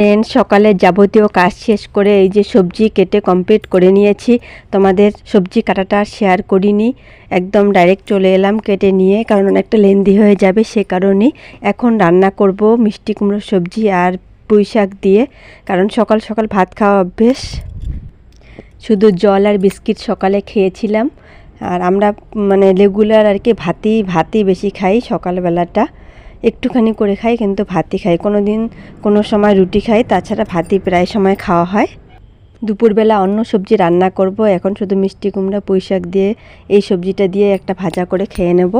Train সকালে যাবতীয় কাজ শেষ করে এই যে সবজি কেটে কমপ্লিট করে নিয়েছি। তোমাদের সবজি কাটাটা শেয়ার করিনি। একদম ডাইরেক্ট চলে এলাম কেটে নিয়ে, কারণ অনেকটা লেন্দি হয়ে যাবে সে কারণেই। এখন রান্না করব মিষ্টি কুমড়োর সবজি আর পুঁই শাক দিয়ে, কারণ সকাল সকাল ভাত খাওয়া অভ্যেস। শুধু জল আর বিস্কিট সকালে খেয়েছিলাম। আর আমরা মানে রেগুলার আর কি ভাতই ভাতই বেশি খাই সকালবেলাটা। একটুখানি করে খাই, কিন্তু ভাতই খাই। কোনো দিন কোনো সময় রুটি খাই, তাছাড়া ভাতই প্রায় সময় খাওয়া হয়। দুপুরবেলা অন্য সবজি রান্না করব। এখন শুধু মিষ্টি কুমড়া, পুঁই শাক দিয়ে এই সবজিটা দিয়ে একটা ভাজা করে খেয়ে নেব।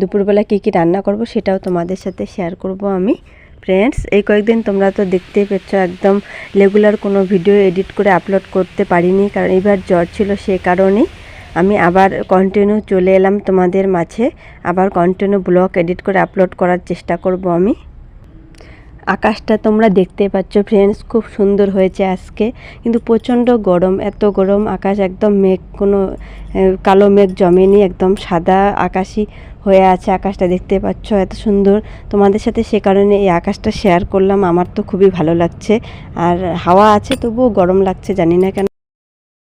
দুপুরবেলা কী কী রান্না করব সেটাও তোমাদের সাথে শেয়ার করব আমি। ফ্রেন্ডস এই কয়েকদিন তোমরা তো দেখতেই পেয়েছ, একদম রেগুলার কোনো ভিডিও এডিট করে আপলোড করতে পারিনি, কারণ এবার জ্বর ছিল সে কারণেই। আমি আবার কন্টিনিউ চলে এলাম তোমাদের মাঝে। আবার কন্টিনিউ ব্লগ এডিট করে আপলোড করার চেষ্টা করব আমি। আকাশটা তোমরা দেখতে পাচ্ছ ফ্রেন্ডস খুব সুন্দর হয়েছে আজকে। কিন্তু প্রচণ্ড গরম, এত গরম, আকাশ একদম মেঘ, কোনো কালো মেঘ জমেনি, একদম সাদা আকাশই হয়ে আছে আকাশটা দেখতে পাচ্ছ, এত সুন্দর। তোমাদের সাথে সে কারণে এই আকাশটা শেয়ার করলাম, আমার তো খুবই ভালো লাগছে। আর হাওয়া আছে, তবুও গরম লাগছে, জানি না কেন।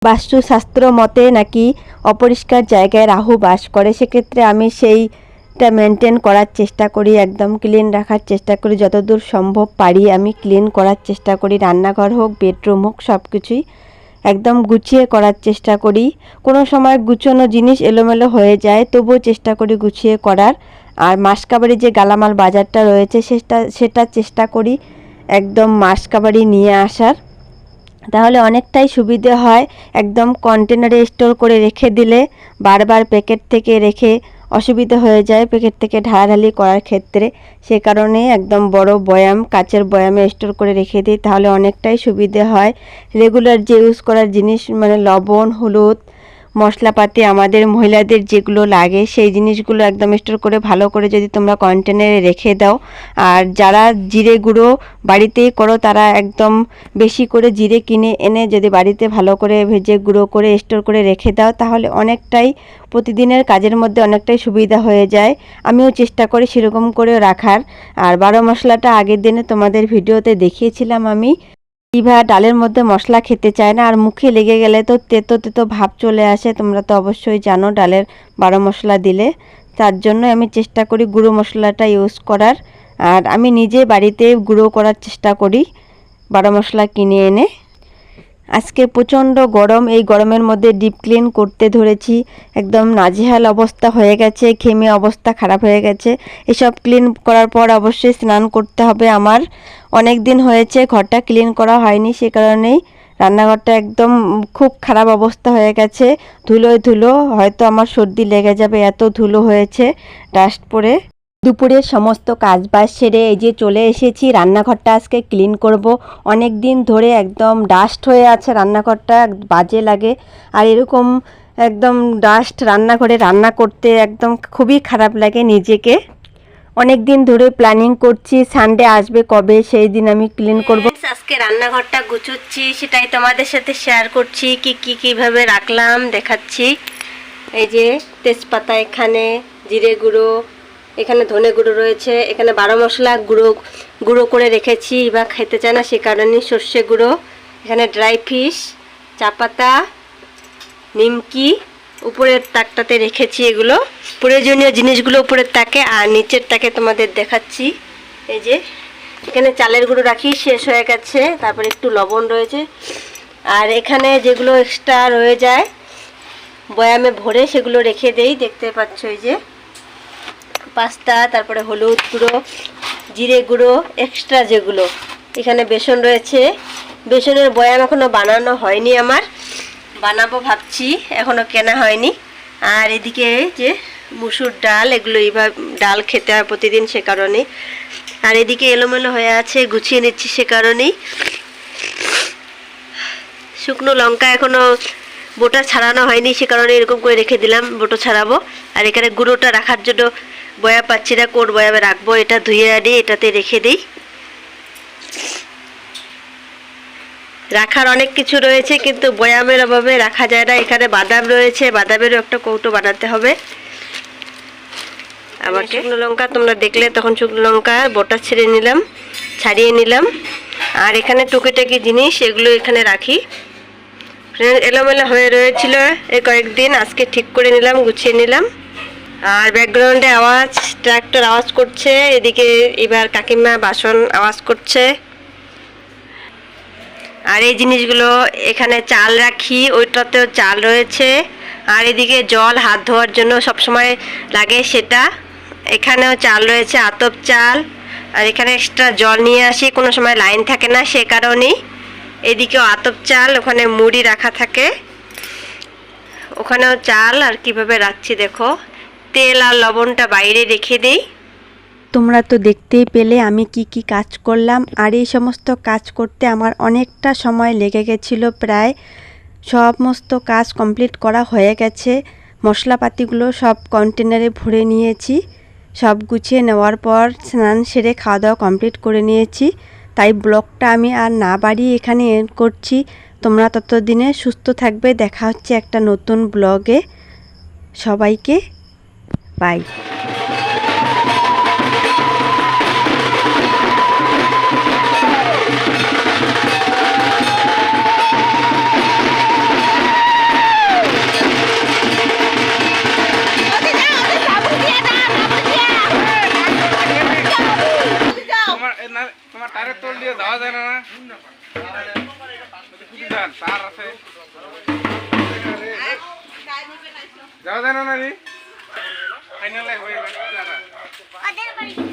বাস্তুশাস্ত্র মতে নাকি অপরিষ্কার জায়গায় রাহু বাস করে, সেক্ষেত্রে আমি সেইটা মেনটেন করার চেষ্টা করি, একদম ক্লিন রাখার চেষ্টা করি। যতদূর সম্ভব পারি আমি ক্লিন করার চেষ্টা করি, রান্নাঘর হোক বেডরুম হোক সব কিছুই একদম গুছিয়ে করার চেষ্টা করি। কোনো সময় গুছানো জিনিস এলোমেলো হয়ে যায়, তবুও চেষ্টা করি গুছিয়ে করার। আর মাসকাবাড়ি যে গালামাল বাজারটা রয়েছে, সেটা সেটা চেষ্টা করি একদম মাসকাবাড়ি নিয়ে আসার। তাহলে অনেকটাই সুবিধে হয় একদম কন্টেনারে স্টোর করে রেখে দিলে বারবার প্যাকেট থেকে রেখে অসুবিধা হয়ে যায় প্যাকেট থেকে ঢালাঢালি করার ক্ষেত্রে। সে কারণে একদম বড় বয়াম, কাচের বয়ামে স্টোর করে রেখে দিই, তাহলে অনেকটাই সুবিধে হয়। রেগুলার যে ইউজ করার জিনিস মানে লবণ, হলুদ মশলাপাতি আমাদের মহিলাদের যেগুলো লাগে, সেই জিনিসগুলো একদম স্টোর করে ভালো করে যদি তোমরা কন্টেনারে রেখে দাও। আর যারা জিরে গুঁড়ো বাড়িতেই করো, তারা একদম বেশি করে জিরে কিনে এনে যদি বাড়িতে ভালো করে ভেজে গুঁড়ো করে স্টোর করে রেখে দাও, তাহলে অনেকটাই প্রতিদিনের কাজের মধ্যে অনেকটাই সুবিধা হয়ে যায়। আমিও চেষ্টা করি সেরকম করে রাখার। আর বারো মশলাটা আগের দিনে তোমাদের ভিডিওতে দেখিয়েছিলাম আমি। ইভা ডালের মধ্যে মশলা খেতে চায় না, আর মুখে লেগে গেলে তো তেতো তেতো ভাব চলে আসে। তোমরা তো অবশ্যই জানো ডালের বারো মশলা দিলে। তার জন্য আমি চেষ্টা করি গুঁড়ো মশলাটা ইউজ করার। আর আমি নিজে বাড়িতে গুঁড়ো করার চেষ্টা করি, বারো মশলা কিনে এনে। আজকে প্রচণ্ড গরম, এই গরমের মধ্যে ডিপ ক্লিন করতে ধরেছি। একদম নাজেহাল অবস্থা হয়ে গেছে, ঘেমে অবস্থা খারাপ হয়ে গেছে। এসব ক্লিন করার পর অবশ্যই স্নান করতে হবে আমার। অনেক দিন হয়েছে ঘরটা ক্লিন করা হয়নি, সে কারণেই রান্নাঘরটা একদম খুব খারাপ অবস্থা হয়ে গেছে। ধুলোয় ধুলো, হয়তো আমার সর্দি লেগে যাবে, এত ধুলো হয়েছে ডাস্ট পরে দুপুরে সমস্ত কাজ বাজ সেরে এই যে চলে এসেছি, রান্নাঘরটা আজকে ক্লিন করব। অনেক দিন ধরে একদম ডাস্ট হয়ে আছে, রান্নাঘরটা বাজে লাগে। আর এরকম একদম ডাস্ট রান্নাঘরে রান্না করতে একদম খুবই খারাপ লাগে নিজেকে। অনেক দিন ধরে প্ল্যানিং করছি সানডে আসবে কবে, সেই দিন আমি ক্লিন করব। আজকে রান্নাঘরটা গুছোচ্ছি, সেটাই তোমাদের সাথে শেয়ার করছি, কি কি, কীভাবে রাখলাম দেখাচ্ছি। এই যে তেজপাতা এখানে, জিরে গুঁড়ো এখানে ধনে গুঁড়ো রয়েছে, এখানে বারো মশলা গুঁড়ো গুঁড়ো করে রেখেছি, বা খেতে চায় না, সে কারণে সর্ষে গুঁড়ো। এখানে ড্রাই ফিশ চা পাতা নিমকি, উপরের তাকটাতে রেখেছি এগুলো। প্রয়োজনীয় জিনিসগুলো উপরের তাকে আর নিচের তাকে তোমাদের দেখাচ্ছি। এই যে, এখানে চালের গুঁড়ো রাখি, শেষ হয়ে গেছে, তারপরে একটু লবণ রয়েছে। আর এখানে যেগুলো এক্সট্রা রয়ে যায়, বয়ামে ভরে সেগুলো রেখে দেই, দেখতে পাচ্ছ এই যে। পাস্তা, তারপরে হলুদ গুঁড়ো, জিরে গুঁড়ো এক্সট্রা যেগুলো। এখানে বেসন রয়েছে। বেসনের বয়াম এখনও বানানো হয়নি আমার। বানাবো ভাবছি, এখনও কেনা হয়নি। আর এদিকে যে মুসুর ডাল, এগুলো এইভাবে ডাল খেতে হয় প্রতিদিন সে কারণে আর এদিকে এলোমেলো হয়ে আছে, গুছিয়ে নিচ্ছি সে কারণেই। শুকনো লঙ্কা এখনও বোটা ছাড়ানো হয়নি, সে কারণে এরকম করে রেখে দিলাম, বোটো ছাড়াবো। আর এখানে গুঁড়োটা রাখার জন্য বয়া পাচ্ছি না কোট বয়ামে রাখব? এটা ধুয়ে আনি এটাতে রেখে দিই। রাখার অনেক কিছু রয়েছে কিন্তু বয়ামের অভাবে রাখা যায় না। এখানে বাদাম রয়েছে বাদামেরও একটা কৌটো বানাতে হবে। আবার শুকনো লঙ্কা তোমরা দেখলে তখন শুকনো লঙ্কা বোটা ছেড়ে নিলাম ছাড়িয়ে নিলাম। আর এখানে টুকিটাকি জিনিস এগুলো এখানে রাখি। এলোমেলো হয়ে রয়েছিল এই কয়েকদিন আজকে ঠিক করে নিলাম গুছিয়ে নিলাম। আর ব্যাকগ্রাউন্ডে আওয়াজ ট্রাক্টর আওয়াজ করছে, এদিকে এবার কাকিমা বাসন আওয়াজ করছে। আর এই জিনিসগুলো এখানে চাল রাখি, ওইটাতেও চাল রয়েছে। আর এদিকে জল হাত ধোয়ার জন্য সবসময় লাগে সেটা। এখানেও চাল রয়েছে, আতপ চাল। আর এখানে এক্সট্রা জল নিয়ে আসি, কোনো সময় লাইন থাকে না সে কারণেই। এদিকেও আতপ চাল, ওখানে মুড়ি রাখা থাকে। ওখানেও চাল, আর কীভাবে রাখছি দেখো। তেল আর লবণটা বাইরে রেখে দিই। তোমরা তো দেখতেই পেলে আমি কি কি কাজ করলাম, আর এই সমস্ত কাজ করতে আমার অনেকটা সময় লেগে গেছিল প্রায়। সমস্ত কাজ কমপ্লিট করা হয়ে গেছে, মশলাপাতিগুলো সব কন্টেনারে ভরে নিয়েছি। সব গুছিয়ে নেওয়ার পর স্নান সেরে খাওয়া দাওয়া কমপ্লিট করে নিয়েছি। তাই ব্লগটা আমি আর না বাড়িয়ে এখানে এন্ড করছি। তোমরা ততদিনে সুস্থ থাকবে, দেখা হচ্ছে একটা নতুন ব্লগে। সবাইকে বাই। টায়ারের তোল দিয়ে যাওয়া যায় না তার আছে। যাওয়া যায় না না রে ফাইনালে হয়ে গেছে